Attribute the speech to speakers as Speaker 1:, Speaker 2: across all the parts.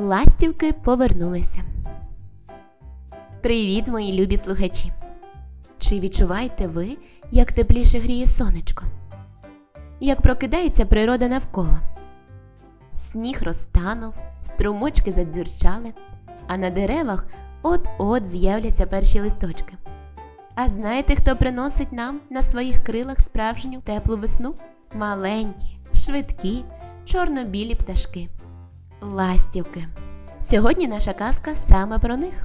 Speaker 1: Ластівки повернулися. Привіт, мої любі слухачі! Чи відчуваєте ви, як тепліше гріє сонечко? Як прокидається природа навколо? Сніг розтанув, струмочки задзюрчали, а на деревах от-от з'являться перші листочки. А знаєте, хто приносить нам на своїх крилах справжню теплу весну? Маленькі, швидкі, чорно-білі пташки. Ластівки. Сьогодні наша казка саме про них.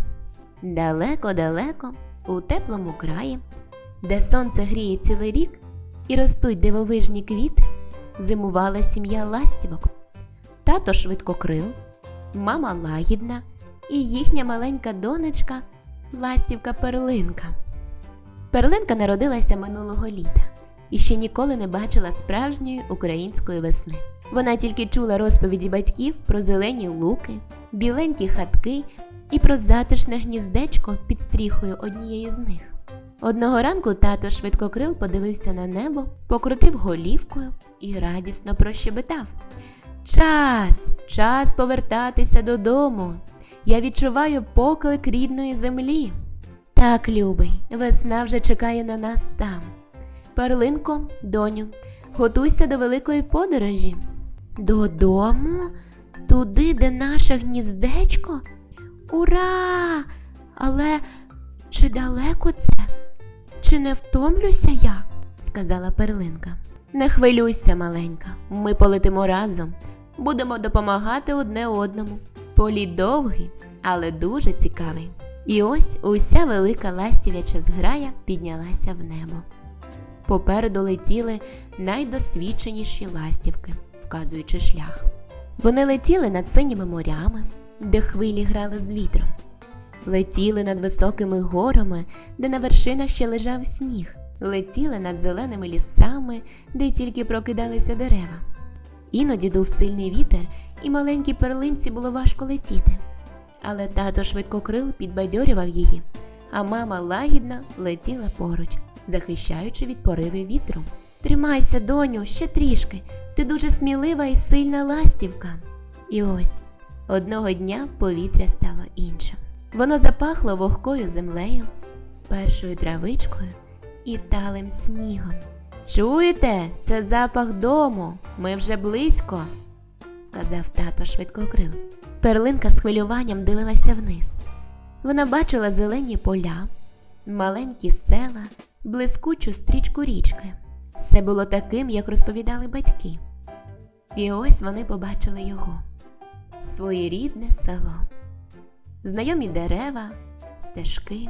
Speaker 1: Далеко-далеко, у теплому краї, де сонце гріє цілий рік і ростуть дивовижні квіти, зимувала сім'я ластівок. Тато швидкокрил, мама лагідна і їхня маленька донечка ластівка Перлинка. Перлинка народилася минулого літа і ще ніколи не бачила справжньої української весни. Вона тільки чула розповіді батьків про зелені луки, біленькі хатки і про затишне гніздечко під стріхою однієї з них. Одного ранку тато швидкокрил подивився на небо, покрутив голівкою і радісно прощебетав. Час, час повертатися додому. Я відчуваю поклик рідної землі. Так, любий, весна вже чекає на нас там. Перлинко, доню, готуйся до великої подорожі. Додому? Туди, де наше гніздечко? Ура! Але чи далеко це? Чи не втомлюся я? сказала перлинка. Не хвилюйся, маленька, ми полетимо разом, будемо допомагати одне одному. Політ довгий, але дуже цікавий. І ось уся велика ластів'яча зграя піднялася в небо. Попереду летіли найдосвідченіші ластівки, вказуючи шлях. Вони летіли над синіми морями, де хвилі грали з вітром, летіли над високими горами, де на вершинах ще лежав сніг, летіли над зеленими лісами, де тільки прокидалися дерева. Іноді дув сильний вітер, і маленькій перлинці було важко летіти. Але тато швидкокрил підбадьорював її, а мама лагідна летіла поруч, захищаючи від пориви вітру. Тримайся, доню, ще трішки. Ти дуже смілива і сильна ластівка. І ось одного дня повітря стало іншим. Воно запахло вогкою землею, першою травичкою і талим снігом. Чуєте, це запах дому. Ми вже близько, сказав тато швидкокрил. Перлинка з хвилюванням дивилася вниз. Вона бачила зелені поля, маленькі села, блискучу стрічку річки. Все було таким, як розповідали батьки. І ось вони побачили його своєрідне село, знайомі дерева, стежки.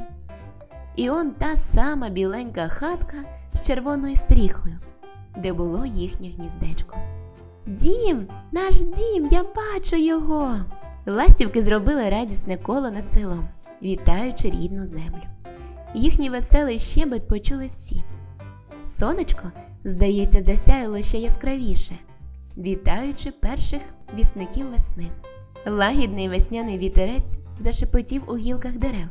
Speaker 1: І он та сама біленька хатка з червоною стріхою, де було їхнє гніздечко. Дім, наш дім, я бачу його. Ластівки зробили радісне коло над селом, вітаючи рідну землю. Їхній веселий щебет почули всі. Сонечко, здається, засяяло ще яскравіше, вітаючи перших вісників весни. Лагідний весняний вітерець зашепотів у гілках дерев.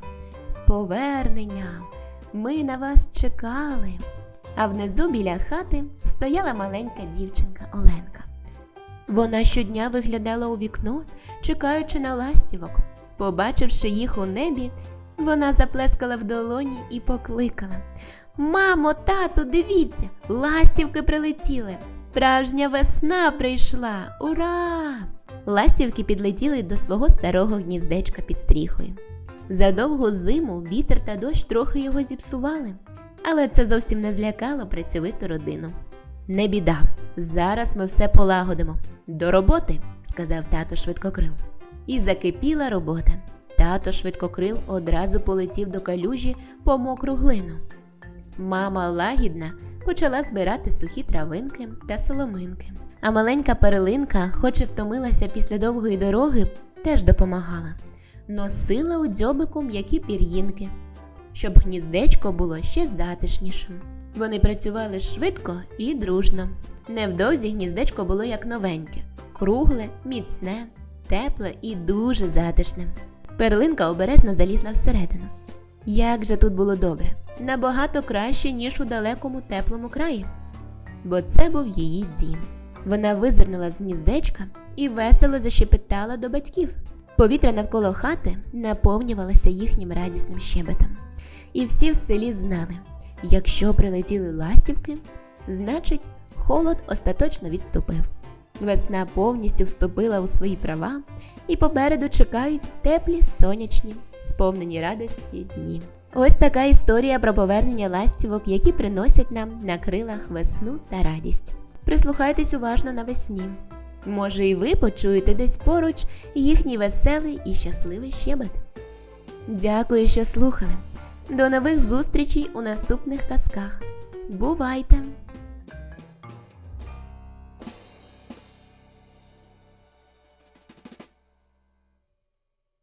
Speaker 1: З поверненням ми на вас чекали. А внизу біля хати стояла маленька дівчинка Оленка. Вона щодня виглядала у вікно, чекаючи на ластівок. Побачивши їх у небі, вона заплескала в долоні і покликала Мамо, тату, дивіться, ластівки прилетіли. Справжня весна прийшла. Ура! Ластівки підлетіли до свого старого гніздечка під стріхою. За довгу зиму вітер та дощ трохи його зіпсували, але це зовсім не злякало працьовиту родину. Не біда, зараз ми все полагодимо. До роботи, сказав тато швидкокрил. І закипіла робота. Тато швидкокрил одразу полетів до калюжі по мокру глину. Мама лагідна почала збирати сухі травинки та соломинки. А маленька перелинка, хоч і втомилася після довгої дороги, теж допомагала. Носила у дзьобику м'які пір'їнки, щоб гніздечко було ще затишнішим. Вони працювали швидко і дружно. Невдовзі гніздечко було як новеньке, кругле, міцне, тепле і дуже затишне. Перлинка обережно залізла всередину. Як же тут було добре, набагато краще, ніж у далекому теплому краї. Бо це був її дім. Вона визирнула з гніздечка і весело зашепетала до батьків. Повітря навколо хати наповнювалося їхнім радісним щебетом. І всі в селі знали, якщо прилетіли ластівки, значить холод остаточно відступив. Весна повністю вступила у свої права, і попереду чекають теплі сонячні, сповнені радості дні. Ось така історія про повернення ластівок, які приносять нам на крилах весну та радість. Прислухайтесь уважно навесні. Може, і ви почуєте десь поруч їхній веселий і щасливий щебет. Дякую, що слухали. До нових зустрічей у наступних казках. Бувайте!